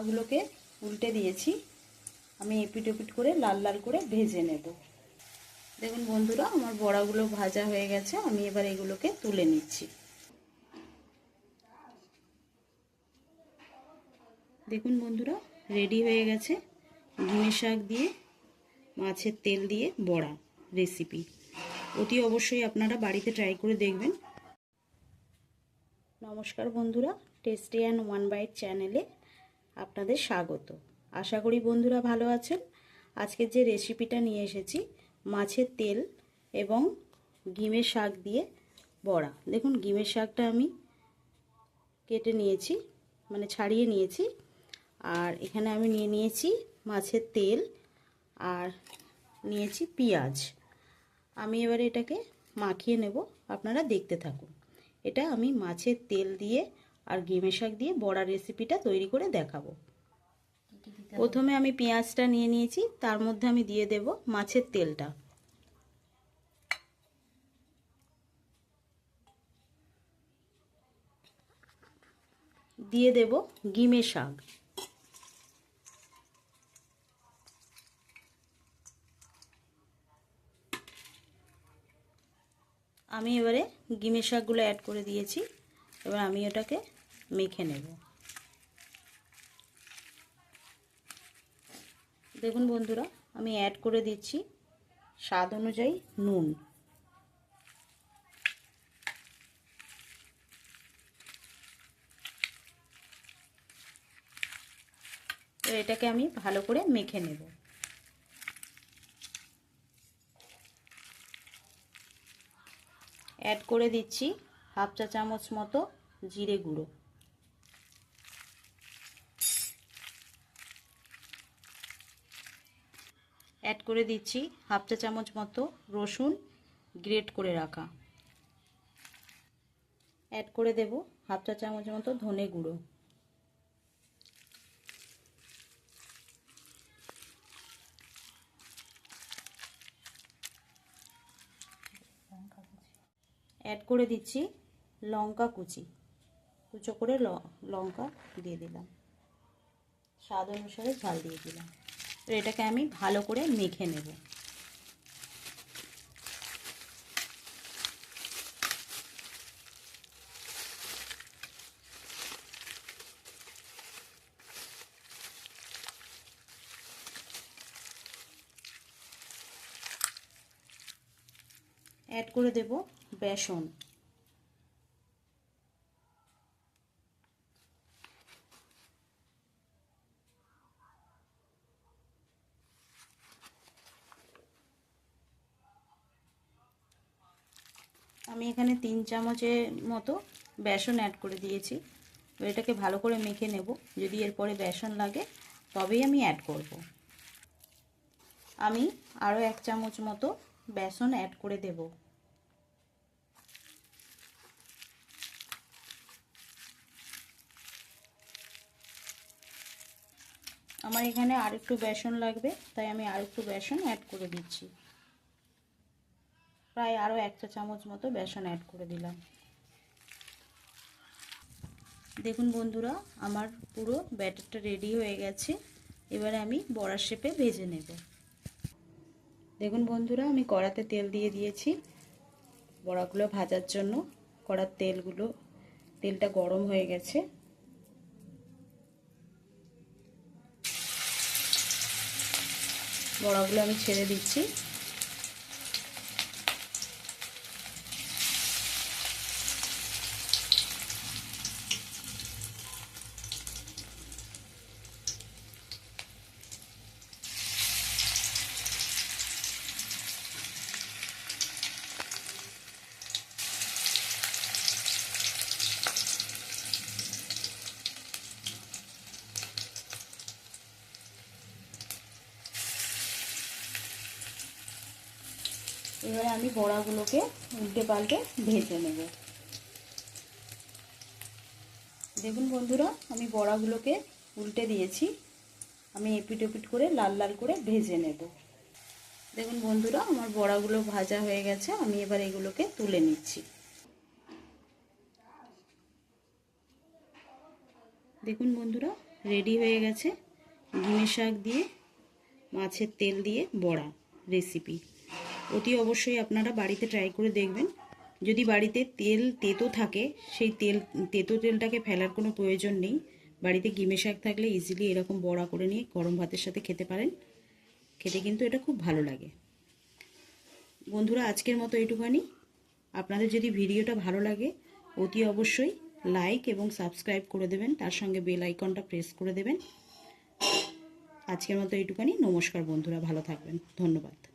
ওগুলোকে উল্টে দিয়েছি। আমি এপিট ওপিট করে লাল লাল করে ভেজে নেব। দেখুন বন্ধুরা, আমার বড়াগুলো ভাজা হয়ে গেছে। আমি এবার এগুলোকে তুলে নিচ্ছি। দেখুন বন্ধুরা, রেডি হয়ে গেছে ঘিমে শাক দিয়ে, মাছের তেল দিয়ে বড়া রেসিপি। অতি অবশ্যই আপনারা বাড়িতে ট্রাই করে দেখবেন। নমস্কার বন্ধুরা, টেস্টি অ্যান্ড ওয়ান বাইট চ্যানেলে আপনাদের স্বাগত। আশা করি বন্ধুরা ভালো আছেন। আজকের যে রেসিপিটা নিয়ে এসেছি, মাছের তেল এবং গিমের শাক দিয়ে বড়া। দেখুন, গিমের শাকটা আমি কেটে নিয়েছি মানে ছাড়িয়ে নিয়েছি। আর এখানে আমি নিয়ে নিয়েছি মাছের তেল আর নিয়েছি পেঁয়াজ। আমি এবারে এটাকে মাখিয়ে নেব, আপনারা দেখতে থাকুন। এটা আমি মাছের তেল দিয়ে আর গেমে শাক দিয়ে বড়া রেসিপিটা তৈরি করে দেখাবো। প্রথমে আমি পেঁয়াজটা নিয়ে নিয়েছি তার মধ্যে আমি দিয়ে দেব মাছের তেলটা। দিয়ে দেব গিমে শাক। আমি এবারে গিমের শাকগুলো অ্যাড করে দিয়েছি। এবার আমি ওটাকে মেখে নেব। দেখুন বন্ধুরা, আমি অ্যাড করে দিচ্ছি স্বাদ অনুযায়ী নুন। তো এটাকে আমি ভালো করে মেখে নেব। অ্যাড করে দিচ্ছি হাফ চা চামচ মতো জিরে গুঁড়ো। অ্যাড করে দিচ্ছি হাফ চা চামচ মতো রসুন গ্রেট করে রাখা। অ্যাড করে দেব হাফ চা চামচ মতো ধনে গুঁড়ো। অ্যাড করে দিচ্ছি লঙ্কা কুচি। কুচো করে লঙ্কা দিয়ে দিলাম। স্বাদ অনুসারে ঝাল দিয়ে দিলাম। এটাকে আমি ভালো করে মেখে নেব। অ্যাড করে দেব বেসন। আমি এখানে তিন চামচের মতো বেসন অ্যাড করে দিয়েছি। এটাকে ভালো করে মেখে নেব। যদি এরপরে বেসন লাগে, তবেই আমি অ্যাড করব। আমি আরও এক চামচ মতো বেসন অ্যাড করে দেব। আমার এখানে আর একটু বেসন লাগবে, তাই আমি আর একটু বেসন অ্যাড করে দিচ্ছি। প্রায় আরও এক চা চামচ মতো বেসন অ্যাড করে দিলাম। দেখুন বন্ধুরা, আমার পুরো ব্যাটারটা রেডি হয়ে গেছে। এবারে আমি বড়ার শেপে ভেজে নেব। দেখুন বন্ধুরা, আমি কড়াতে তেল দিয়ে দিয়েছি। বড়াগুলো ভাজার জন্য কড়ার তেলগুলো, তেলটা গরম হয়ে গেছে। বড়াগুলো আমি ছেড়ে দিচ্ছি। এবারে আমি বড়াগুলোকে উল্টে পাল্টে ভেজে নেব। দেখুন বন্ধুরা, আমি বড়াগুলোকে উল্টে দিয়েছি। আমি এপিট ওপিট করে, লাল লাল করে ভেজে নেব। দেখুন বন্ধুরা, আমার বড়াগুলো ভাজা হয়ে গেছে। আমি এবার এগুলোকে তুলে নিচ্ছি। দেখুন বন্ধুরা, রেডি হয়ে গেছে। ডিমের শাক দিয়ে, মাছের তেল দিয়ে বড়া রেসিপি। অতি অবশ্যই আপনারা বাড়িতে ট্রাই করে দেখবেন। যদি বাড়িতে তেল তেতো থাকে, সেই তেল, তেতো তেলটাকে ফেলার কোনো প্রয়োজন নেই। বাড়িতে গিমে শাক থাকলে ইজিলি এরকম বড়া করে নিয়ে গরম ভাতের সাথে খেতে পারেন। খেতে কিন্তু এটা খুব ভালো লাগে। বন্ধুরা, আজকের মতো এইটুখানি। আপনাদের যদি ভিডিওটা ভালো লাগে, অতি অবশ্যই লাইক এবং সাবস্ক্রাইব করে দেবেন। তার সঙ্গে বেল আইকনটা প্রেস করে দেবেন। আজকের মতো এইটুখানি। নমস্কার বন্ধুরা, ভালো থাকবেন। ধন্যবাদ।